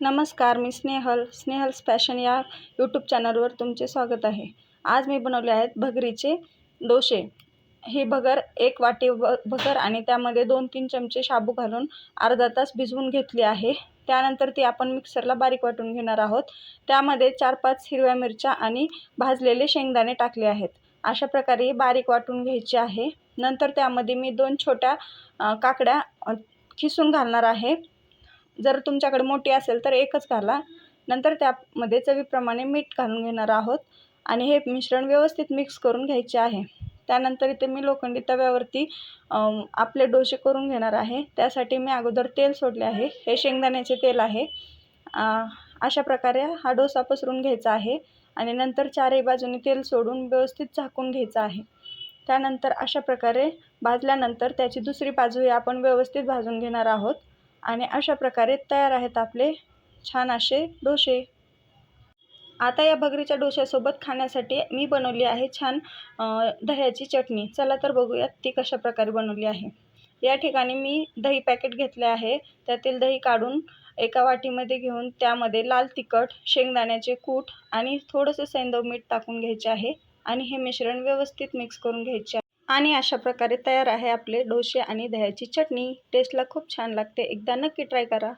नमस्कार मी स्नेहल स्नेहल्स फॅशन या यूट्यूब चॅनलवर तुमचे स्वागत आहे. आज मी बनवले आहेत भगरीचे डोसे. ही भगर एक वाटी भ भगर आणि त्यामध्ये दोन तीन चमचे शाबू घालून अर्धा तास भिजवून घेतली आहे. त्यानंतर ती आपण मिक्सरला बारीक वाटून घेणार आहोत. त्यामध्ये चार पाच हिरव्या मिरच्या आणि भाजलेले शेंगदाणे टाकले आहेत. अशा प्रकारे बारीक वाटून घ्यायची आहे. नंतर त्यामध्ये मी दोन छोट्या काकड्या खिसून घालणार आहे. जर तुमच्याकडे मोठी असेल तर एकच घाला. नंतर त्यामध्ये चवीप्रमाणे मीठ घालून घेणार आहोत. आणि हे मिश्रण व्यवस्थित मिक्स करून घ्यायचे आहे. त्यानंतर इथे मी लोखंडी तव्यावरती आपले डोसे करून घेणार आहे. त्यासाठी मी अगोदर तेल सोडले आहे. हे शेंगदाण्याचे तेल आहे. अशा प्रकारे हा डोसा पसरून घ्यायचा आहे. आणि नंतर चारही बाजूने तेल सोडून व्यवस्थित झाकून घ्यायचं आहे. त्यानंतर अशा प्रकारे भाजल्यानंतर त्याची दुसरी बाजूही आपण व्यवस्थित भाजून घेणार आहोत. आणि अशा प्रकारे तयार आहेत आपले छान असे डोसे. आता या भगरीच्या डोश्यासोबत खाण्यासाठी मी बनवली आहे छान दह्याची चटणी. चला तर बघूयात ती कशा प्रकारे बनवली आहे. या ठिकाणी मी दही पॅकेट घेतले आहे. त्यातील दही काढून एका वाटीमध्ये घेऊन त्यामध्ये लाल तिखट शेंगदाण्याचे कूट आणि थोडंसं सैंदव मीठ टाकून घ्यायचे आहे आणि हे मिश्रण व्यवस्थित मिक्स करून घ्यायचे आहे. आणि अशा प्रकारे तयार आहे आपले डोसे आणि दह्याची चटणी. टेस्टला खूप छान लागते. एकदा नक्की ट्राय करा.